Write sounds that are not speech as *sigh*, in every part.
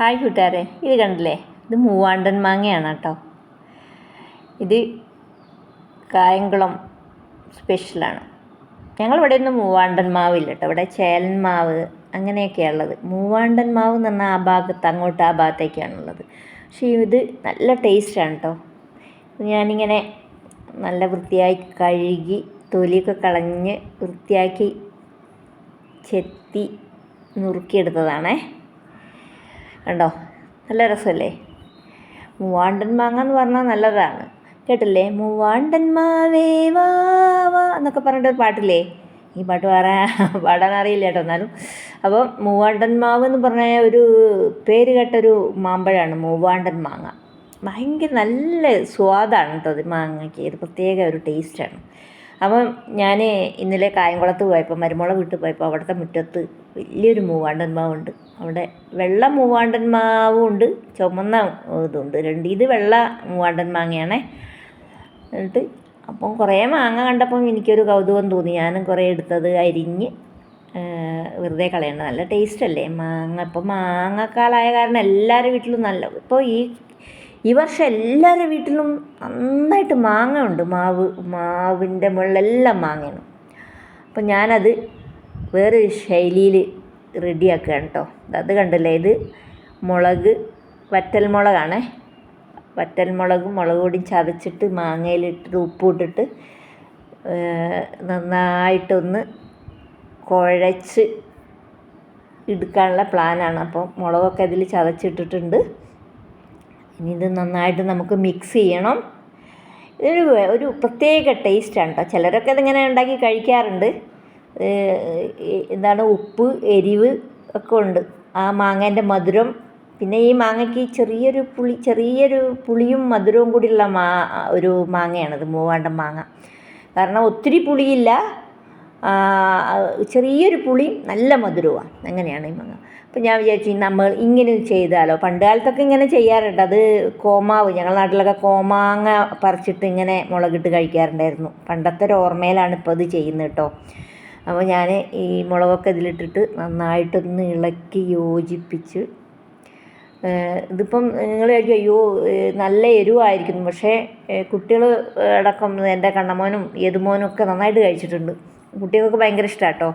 Hi കൂട്ടുകാരെ ഇത് കണ്ടില്ലേ? ഇത് മൂവാണ്ടൻ മാങ്ങയാണ് കേട്ടോ. ഇത് കായംകുളം സ്പെഷ്യലാണ് ഞങ്ങളിവിടെ ഒന്നും മൂവാണ്ടൻ മാവില്ല കേട്ടോ. ഇവിടെ ചേലൻ മാവ് അങ്ങനെയൊക്കെയാണ് ഉള്ളത് മൂവാണ്ടൻ മാവ് എന്ന് പറഞ്ഞാൽ ആ ഭാഗത്ത് അങ്ങോട്ട് ആ ഭാഗത്തേക്കാണുള്ളത്. പക്ഷേ ഇത് നല്ല ടേസ്റ്റാണ് കേട്ടോ. ഞാനിങ്ങനെ നല്ല വൃത്തിയായി കഴുകി തൊലിയൊക്കെ കളഞ്ഞ് വൃത്തിയാക്കി ചെത്തി നുറുക്കിയെടുത്തതാണേ. കണ്ടോ? നല്ല രസമല്ലേ? മൂവാണ്ടൻ മാങ്ങ എന്ന് പറഞ്ഞാൽ നല്ലതാണ്. കേട്ടില്ലേ? മൂവാണ്ടൻ മാവേ വാവാ എന്നൊക്കെ പറഞ്ഞിട്ട് ഒരു പാട്ടില്ലേ? ഈ പാട്ട് പറയാൻ *laughs* പാടാൻ അറിയില്ല കേട്ടോ എന്നാലും. അപ്പോൾ മൂവാണ്ടൻ മാവ് എന്ന് പറഞ്ഞ ഒരു പേര് കേട്ടൊരു മാമ്പഴമാണ് മൂവാണ്ടൻ മാങ്ങ. ഭയങ്കര നല്ല സ്വാദാണ് കേട്ടോ അത് മാങ്ങയ്ക്ക്. ഒരു പ്രത്യേക ഒരു ടേസ്റ്റാണ് അപ്പം ഞാൻ ഇന്നലെ കായംകുളത്ത് പോയപ്പോൾ മരുമോളെ വീട്ടിൽ പോയപ്പോൾ അവിടുത്തെ മുറ്റത്ത് വലിയൊരു മൂവാണ്ടൻ മാവുണ്ട്. അവിടെ വെള്ള മൂവാണ്ടൻ മാവും ഉണ്ട് ചുമന്ന ഇതുണ്ട്. രണ്ട് ഇത് വെള്ള മൂവാണ്ടൻ മാങ്ങയാണേ. എന്നിട്ട് അപ്പം കുറേ മാങ്ങ കണ്ടപ്പം എനിക്കൊരു കൗതുകം തോന്നി. ഞാനും കുറേ എടുത്തത് അരിഞ്ഞ് വെറുതെ കളയണം നല്ല ടേസ്റ്റ് അല്ലേ? മാങ്ങ ഇപ്പം മാങ്ങക്കാലായ കാരണം എല്ലാവരുടെ വീട്ടിലും നല്ല ഇപ്പോൾ ഈ ഈ വർഷം എല്ലാവരുടെ വീട്ടിലും നന്നായിട്ട് മാങ്ങ ഉണ്ട് മാവ് മാവിന്റെ മുകളിലെല്ലാം മാങ്ങയാണ്. അപ്പം ഞാനത് വേറൊരു ശൈലിയിൽ റെഡിയാക്കുകയാണ് കേട്ടോ. അത് കണ്ടല്ലേ? ഇത് മുളക് വറ്റൽ മുളകാണേ. വറ്റൽ മുളകും മുളക് പൊടിയും ചതച്ചിട്ട് മാങ്ങയിലിട്ടിട്ട് ഉപ്പ് ഇട്ടിട്ട് നന്നായിട്ടൊന്ന് കുഴച്ച് എടുക്കാനുള്ള പ്ലാനാണ്. അപ്പോൾ മുളകൊക്കെ അതിൽ ചതച്ചിട്ടിട്ടുണ്ട്. ഇനി ഇത് നന്നായിട്ട് നമുക്ക് മിക്സ് ചെയ്യണം. ഇതൊരു ഒരു പ്രത്യേക ടേസ്റ്റാണ് കേട്ടോ ചിലരൊക്കെ ഇതിങ്ങനെ ഉണ്ടാക്കി കഴിക്കാറുണ്ട്. എന്താണ് ഉപ്പ് എരിവ് ഒക്കെ ഉണ്ട്. ആ മാങ്ങേന്റെ മധുരം പിന്നെ ഈ മാങ്ങയ്ക്ക് ചെറിയൊരു പുളി ചെറിയൊരു പുളിയും മധുരവും കൂടിയുള്ള മാ ഒരു മാങ്ങയാണത് മൂവാണ്ടൻ മാങ്ങ. കാരണം ഒത്തിരി പുളിയില്ല ചെറിയൊരു പുളി നല്ല മധുരവുമാണ്. അങ്ങനെയാണ് ഈ മാങ്ങ. അപ്പം ഞാൻ വിചാരിച്ചു നമ്മൾ ഇങ്ങനെ ചെയ്താലോ? പണ്ട് കാലത്തൊക്കെ ഇങ്ങനെ ചെയ്യാറുണ്ട്. അത് കോമാവ് ഞങ്ങളുടെ നാട്ടിലൊക്കെ കോമാങ്ങ പറിച്ചിട്ട് ഇങ്ങനെ മുളകിട്ട് കഴിക്കാറുണ്ടായിരുന്നു. പണ്ടത്തെ ഒരു ഓർമ്മയിലാണ് ഇപ്പോൾ ഇത് ചെയ്യുന്നത് കേട്ടോ. അപ്പോൾ ഞാൻ ഈ മുളകൊക്കെ ഇതിലിട്ടിട്ട് നന്നായിട്ടൊന്ന് ഇളക്കി യോജിപ്പിച്ച് ഇതിപ്പം നിങ്ങൾ വിചാരിക്കും അയ്യോ നല്ല എരിവായിരിക്കുന്നു. പക്ഷേ കുട്ടികൾ അടക്കം എന്റെ കണ്ണമോനും യതുമോനും ഒക്കെ നന്നായിട്ട് കഴിച്ചിട്ടുണ്ട്. കുട്ടികൾക്ക് ഭയങ്കര ഇഷ്ടമാണ് കേട്ടോ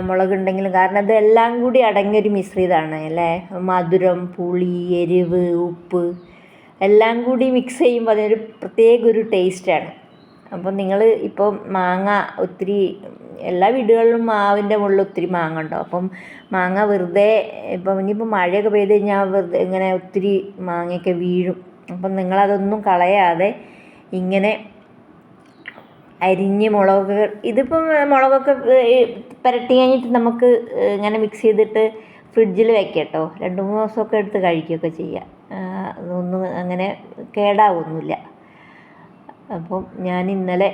മുളകുണ്ടെങ്കിലും കാരണം അതെല്ലാം കൂടി അടങ്ങിയൊരു മിശ്രിതമാണ് അല്ലേ? മധുരം പുളി എരിവ് ഉപ്പ് എല്ലാം കൂടി മിക്സ് ചെയ്യുമ്പോൾ അതിനൊരു പ്രത്യേക ഒരു ടേസ്റ്റാണ് അപ്പം നിങ്ങൾ ഇപ്പോൾ മാങ്ങ ഒത്തിരി എല്ലാ വീടുകളിലും മാവിന്റെ മുകളിൽ ഒത്തിരി മാങ്ങ ഉണ്ടാവും അപ്പം മാങ്ങ വെറുതെ ഇപ്പം ഇനിയിപ്പോൾ മഴയൊക്കെ പെയ്ത് കഴിഞ്ഞാൽ വെറുതെ ഇങ്ങനെ ഒത്തിരി മാങ്ങയൊക്കെ വീഴും. അപ്പം നിങ്ങളതൊന്നും കളയാതെ ഇങ്ങനെ അരിഞ്ഞ് മുളക് ഇതിപ്പം മുളകൊക്കെ പുരട്ടി കഴിഞ്ഞിട്ട് നമുക്ക് ഇങ്ങനെ മിക്സ് ചെയ്തിട്ട് ഫ്രിഡ്ജിൽ വെക്കാം കേട്ടോ രണ്ട് മൂന്ന് ദിവസമൊക്കെ എടുത്ത് കഴിക്കുകയൊക്കെ ചെയ്യാം. അതൊന്നും അങ്ങനെ കേടാവൊന്നുമില്ല. അപ്പം ഞാൻ ഇന്നലെ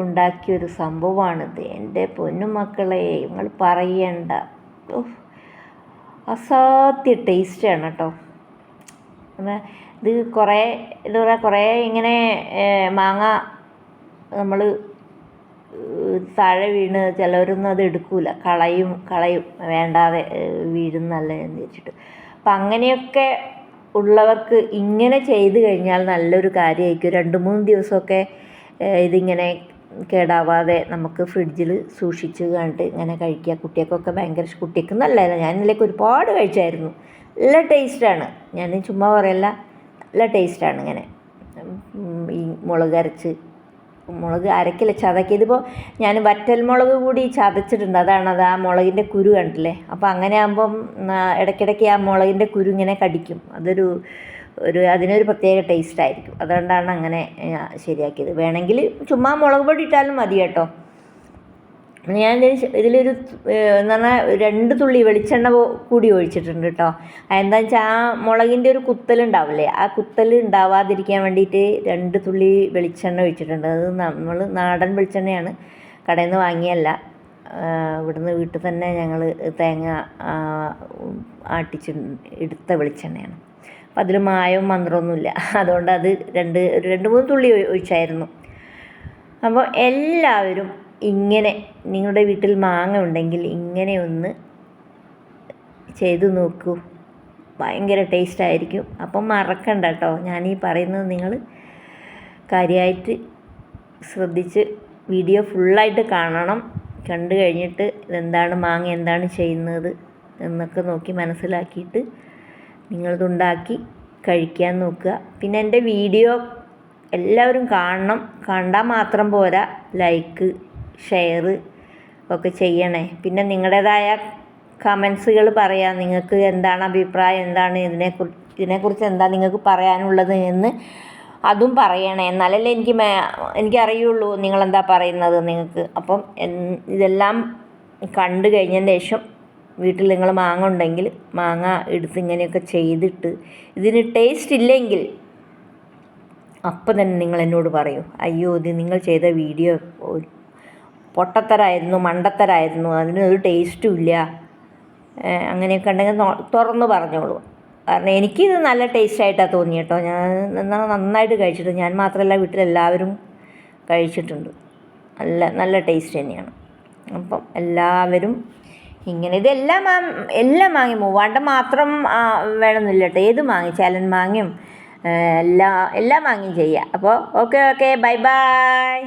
ഉണ്ടാക്കിയൊരു സംഭവമാണിത് എന്റെ പൊന്നുമക്കളെ നിങ്ങൾ പറയണ്ട. അസാധ്യ ടേസ്റ്റാണ് കേട്ടോ. ഇത് കുറേ എന്താ പറയുക കുറേ ഇങ്ങനെ മാങ്ങ നമ്മൾ താഴെ വീണ് ചിലവരൊന്നും അത് എടുക്കില്ല കളയും കളയും. വേണ്ടാതെ വീഴുന്നല്ല എന്ന് വെച്ചിട്ട്. അപ്പം അങ്ങനെയൊക്കെ ഉള്ളവർക്ക് ഇങ്ങനെ ചെയ്ത് കഴിഞ്ഞാൽ നല്ലൊരു കാര്യമായിരിക്കും. രണ്ട് മൂന്ന് ദിവസമൊക്കെ ഇതിങ്ങനെ കേടാവാതെ നമുക്ക് ഫ്രിഡ്ജിൽ സൂക്ഷിച്ച് കണ്ടിട്ട് ഇങ്ങനെ കഴിക്കുക. കുട്ടികൾക്കൊക്കെ ഭയങ്കര കുട്ടികൾക്ക് നല്ലതല്ല ഞാൻ ഇതിലേക്ക് ഒരുപാട് കഴിച്ചായിരുന്നു. നല്ല ടേസ്റ്റാണ്. ഞാൻ ചുമ്മാ പറയല്ല. നല്ല ടേസ്റ്റാണ് ഇങ്ങനെ. ഈ മുളക് അരച്ച് മുളക് അരക്കില്ല ചതക്കിയതിപ്പോൾ ഞാൻ വറ്റൽ മുളക് കൂടി ചതച്ചിട്ടുണ്ട്. അതാണ് അത് ആ മുളകിന്റെ കുരു കണ്ടില്ലേ? അപ്പോൾ അങ്ങനെ ആകുമ്പം ഇടയ്ക്കിടയ്ക്ക് ആ മുളകിന്റെ കുരു ഇങ്ങനെ കടിക്കും. അതൊരു ഒരു അതിനൊരു പ്രത്യേക ടേസ്റ്റ് ആയിരിക്കും. അതുകൊണ്ടാണ് അങ്ങനെ ശരിയാക്കിയത്. വേണമെങ്കിൽ ചുമ്മാ മുളക് പൊടി ഇട്ടാലും മതി കേട്ടോ. ഞാൻ ഇതിലൊരു എന്ന് പറഞ്ഞാൽ രണ്ട് തുള്ളി വെളിച്ചെണ്ണ കൂടി ഒഴിച്ചിട്ടുണ്ട് കേട്ടോ എന്താണെന്ന് വെച്ചാൽ ആ മുളകിന്റെ ഒരു കുത്തലുണ്ടാവില്ലേ ആ കുത്തൽ ഉണ്ടാവാതിരിക്കാൻ വേണ്ടിയിട്ട് രണ്ട് തുള്ളി വെളിച്ചെണ്ണ ഒഴിച്ചിട്ടുണ്ട്. അത് നമ്മൾ നാടൻ വെളിച്ചെണ്ണയാണ് കടയിൽ നിന്ന് വാങ്ങിയല്ല ഇവിടുന്ന് വീട്ടിൽ തന്നെ ഞങ്ങൾ തേങ്ങ ആട്ടിച്ച് എടുത്ത വെളിച്ചെണ്ണയാണ്. അപ്പം അതിൽ മായവും മന്ത്രമൊന്നുമില്ല അതുകൊണ്ട് അത് രണ്ട് രണ്ട് മൂന്ന് തുള്ളി ഒഴിച്ചായിരുന്നു. അപ്പോൾ എല്ലാവരും ഇങ്ങനെ നിങ്ങളുടെ വീട്ടിൽ മാങ്ങ ഉണ്ടെങ്കിൽ ഇങ്ങനെ ഒന്ന് ചെയ്തു നോക്കൂ. ഭയങ്കര ടേസ്റ്റ് ആയിരിക്കും. അപ്പം മറക്കണ്ട കേട്ടോ. ഈ പറയുന്നത് നിങ്ങൾ കാര്യമായിട്ട് ശ്രദ്ധിച്ച് വീഡിയോ ഫുള്ളായിട്ട് കാണണം. കണ്ടു കഴിഞ്ഞിട്ട് ഇതെന്താണ് മാങ്ങ എന്താണ് ചെയ്യുന്നത് എന്നൊക്കെ നോക്കി മനസ്സിലാക്കിയിട്ട് നിങ്ങളിതുണ്ടാക്കി കഴിക്കാൻ നോക്കുക. പിന്നെ എന്റെ വീഡിയോ എല്ലാവരും കാണണം. കണ്ടാൽ മാത്രം പോരാ. ലൈക്ക് ഷെയർ ഒക്കെ ചെയ്യണേ. പിന്നെ നിങ്ങളുടേതായ കമൻസുകൾ പറയാം. നിങ്ങൾക്ക് എന്താണ് അഭിപ്രായം? എന്താണ് ഇതിനെക്കുറിച്ച് ഇതിനെക്കുറിച്ച് എന്താ നിങ്ങൾക്ക് പറയാനുള്ളത് എന്ന് അതും പറയണേ. എന്നാലല്ലേ എനിക്ക് മേ എനിക്കറിയുള്ളൂ നിങ്ങളെന്താ പറയുന്നത് നിങ്ങൾക്ക്. അപ്പം ഇതെല്ലാം കണ്ടു കഴിഞ്ഞതിന് ശേഷം വീട്ടിൽ നിങ്ങൾ മാങ്ങ ഉണ്ടെങ്കിൽ മാങ്ങ എടുത്ത് ഇങ്ങനെയൊക്കെ ചെയ്തിട്ട് ഇതിന് ടേസ്റ്റ് ഇല്ലെങ്കിൽ അപ്പം തന്നെ നിങ്ങൾ എന്നോട് പറയൂ. അയ്യോ ഇത് നിങ്ങൾ ചെയ്ത വീഡിയോ പൊട്ടത്തരായിരുന്നു മണ്ടത്തരായിരുന്നു അതിനൊരു ടേസ്റ്റും ഇല്ല. അങ്ങനെയൊക്കെ ഉണ്ടെങ്കിൽ തുറന്ന് പറഞ്ഞോളൂ. കാരണം എനിക്കിത് നല്ല ടേസ്റ്റായിട്ടാണ് തോന്നി കേട്ടോ ഞാൻ നന്നായിട്ട് കഴിച്ചിട്ടുണ്ട് ഞാൻ മാത്രമല്ല വീട്ടിലെല്ലാവരും കഴിച്ചിട്ടുണ്ട്. നല്ല നല്ല ടേസ്റ്റ് തന്നെയാണ്. അപ്പം എല്ലാവരും ഇങ്ങനെ ഇതെല്ലാം എല്ലാം വാങ്ങി. മൂവാണ്ട മാത്രം വേണമെന്നില്ല കേട്ടോ ഏത് വാങ്ങി ചേലൻ മാങ്ങയും ഏഹ് എല്ലാ എല്ലാ മാങ്ങയും ചെയ്യുക അപ്പോൾ ഓക്കെ ഓക്കെ ബൈ ബൈ.